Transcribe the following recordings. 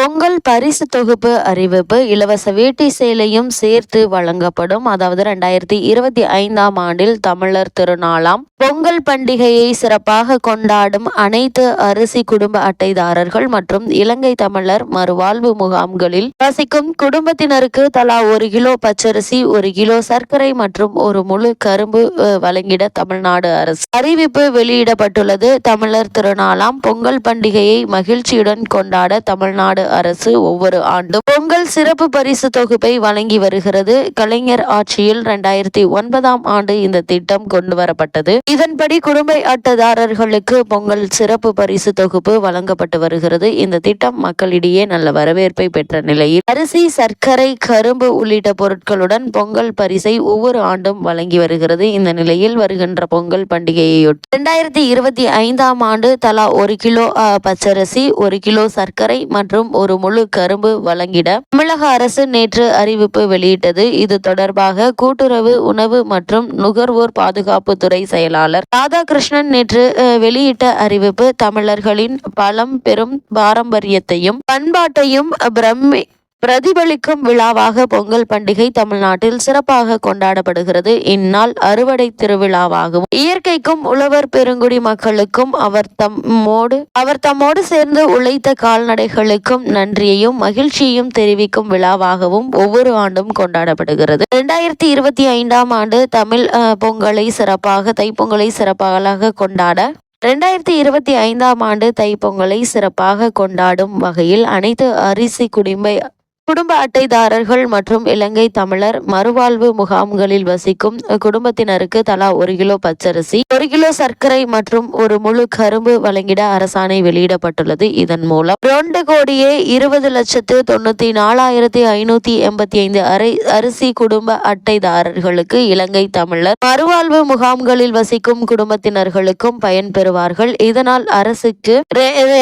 பொங்கல் பரிசு தொகுப்பு அறிவிப்பு. இலவச வேட்டி சேலையும் சேர்த்து வழங்கப்படும். அதாவது ரெண்டாயிரத்தி இருபத்தி ஐந்தாம் ஆண்டில் தமிழர் திருநாளாம். பொங்கல் பண்டிகையை சிறப்பாக கொண்டாடும் அனைத்து அரிசி குடும்ப அட்டைதாரர்கள் மற்றும் இலங்கை தமிழர் மறுவாழ்வு முகாம்களில் வசிக்கும் குடும்பத்தினருக்கு தலா ஒரு கிலோ பச்சரிசி ஒரு கிலோ சர்க்கரை மற்றும் ஒரு முழு கரும்பு வழங்கிட தமிழ்நாடு அரசு அறிவிப்பு வெளியிடப்பட்டுள்ளது. தமிழர் திருநாளாம் பொங்கல் பண்டிகையை மகிழ்ச்சியுடன் கொண்டாட தமிழ்நாடு அரசு ஒவ்வொரு ஆண்டும் பொங்கல் சிறப்பு பரிசு தொகுப்பை வழங்கி வருகிறது. கலைஞர் ஆட்சியில் இரண்டாயிரத்தி ஒன்பதாம் ஆண்டு இந்த திட்டம் கொண்டு வரப்பட்டது. இதன்படி குடும்ப அட்டைதாரர்களுக்கு பொங்கல் சிறப்பு பரிசு தொகுப்பு வழங்கப்பட்டு வருகிறது. இந்த திட்டம் மக்களிடையே நல்ல வரவேற்பை பெற்ற நிலையில் அரிசி சர்க்கரை கரும்பு உள்ளிட்ட பொருட்களுடன் பொங்கல் பரிசை ஒவ்வொரு ஆண்டும் வழங்கி வருகிறது. இந்த நிலையில் வருகின்ற பொங்கல் பண்டிகையையொட்டி இரண்டாயிரத்தி இருபத்தி ஐந்தாம் ஆண்டு தலா ஒரு கிலோ பச்சரிசி ஒரு கிலோ சர்க்கரை மற்றும் ஒரு முழு கரும்பு வழங்கிட தமிழக அரசு நேற்று அறிவிப்பு வெளியிட்டது. இது தொடர்பாக கூட்டுறவு உணவு மற்றும் நுகர்வோர் பாதுகாப்பு துறை செயலாளர் ராதாகிருஷ்ணன் நேற்று வெளியிட்ட அறிவிப்பு. தமிழர்களின் பலம் பெரும் பாரம்பரியத்தையும் பண்பாட்டையும் பிரம்மி பிரதிபலிக்கும் விழாவாக பொங்கல் பண்டிகை தமிழ்நாட்டில் சிறப்பாக கொண்டாடப்படுகிறது. இந்நாள் அறுவடை திருவிழாவாகவும் இயற்கைக்கும் உழவர் பெருங்குடி மக்களுக்கும் அவர் தம்மோடு அவர் தம்மோடு சேர்ந்து உழைத்த கால்நடைகளுக்கும் நன்றியையும் மகிழ்ச்சியையும் தெரிவிக்கும் விழாவாகவும் ஒவ்வொரு ஆண்டும் கொண்டாடப்படுகிறது. இரண்டாயிரத்தி இருபத்தி ஐந்தாம் ஆண்டு தமிழ் பொங்கலை சிறப்பாக தைப்பொங்கலை சிறப்பாக கொண்டாட ரெண்டாயிரத்தி இருபத்தி ஐந்தாம் ஆண்டு தைப்பொங்கலை சிறப்பாக கொண்டாடும் வகையில் அனைத்து அரிசி குடிமை குடும்ப அட்டைதாரர்கள் மற்றும் இலங்கை தமிழர் மறுவாழ்வு முகாம்களில் வசிக்கும் குடும்பத்தினருக்கு தலா ஒரு கிலோ பச்சரிசி ஒரு கிலோ சர்க்கரை மற்றும் ஒரு முழு கரும்பு வழங்கிட அரசாணை வெளியிடப்பட்டுள்ளது. இதன் மூலம் இரண்டு கோடியே இருபது லட்சத்து தொண்ணூத்தி நாலாயிரத்தி ஐநூத்தி எண்பத்தி ஐந்து அரை அரிசி குடும்ப அட்டைதாரர்களுக்கு இலங்கை தமிழர் மறுவாழ்வு முகாம்களில் வசிக்கும் குடும்பத்தினர்களுக்கும் பயன்பெறுவார்கள் இதனால் அரசுக்கு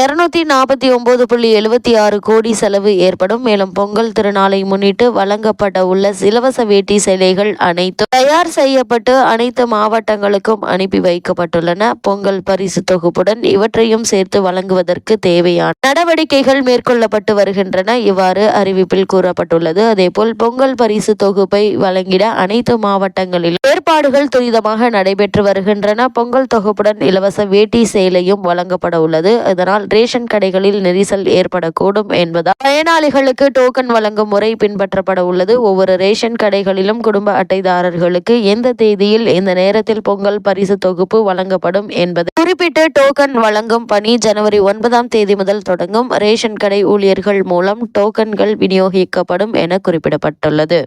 இருநூத்தி நாற்பத்தி ஒன்பது புள்ளி எழுபத்தி ஆறு கோடி செலவு ஏற்படும். மேலும் பொங்கல் பொங்கல் திருநாளை முன்னிட்டு வழங்கப்பட உள்ள இலவச வேட்டி சேலைகள் அனைத்தும் தயார் செய்யப்பட்டு அனைத்து மாவட்டங்களுக்கும் அனுப்பி வைக்கப்பட்டுள்ளன. பொங்கல் பரிசு தொகுப்புடன் இவற்றையும் சேர்த்து வழங்குவதற்கு தேவையான நடவடிக்கைகள் மேற்கொள்ளப்பட்டு வருகின்றன. இவ்வாறு அறிவிப்பில் கூறப்பட்டுள்ளது. அதேபோல் பொங்கல் பரிசு தொகுப்பை வழங்கிட அனைத்து மாவட்டங்களிலும் ஏற்பாடுகள் துரிதமாக நடைபெற்று வருகின்றன. பொங்கல் தொகுப்புடன் இலவச வேட்டி சேலையும் வழங்கப்பட உள்ளது. இதனால் ரேஷன் கடைகளில் நெரிசல் ஏற்படக்கூடும் என்பதால் பயனாளிகளுக்கு டோக்கன் வழங்கும் முறை பின்பற்றப்பட உள்ளது. ஒவ்வொரு ரேஷன் கடைகளிலும் குடும்ப அட்டைதாரர்களுக்கு எந்த தேதியில் எந்த நேரத்தில் பொங்கல் பரிசு தொகுப்பு வழங்கப்படும் என்பது குறிப்பிட்ட டோக்கன் வழங்கும் பணி ஜனவரி ஒன்பதாம் தேதி முதல் தொடங்கும். ரேஷன் கடை ஊழியர்கள் மூலம் டோக்கன்கள் விநியோகிக்கப்படும் என குறிப்பிடப்பட்டுள்ளது.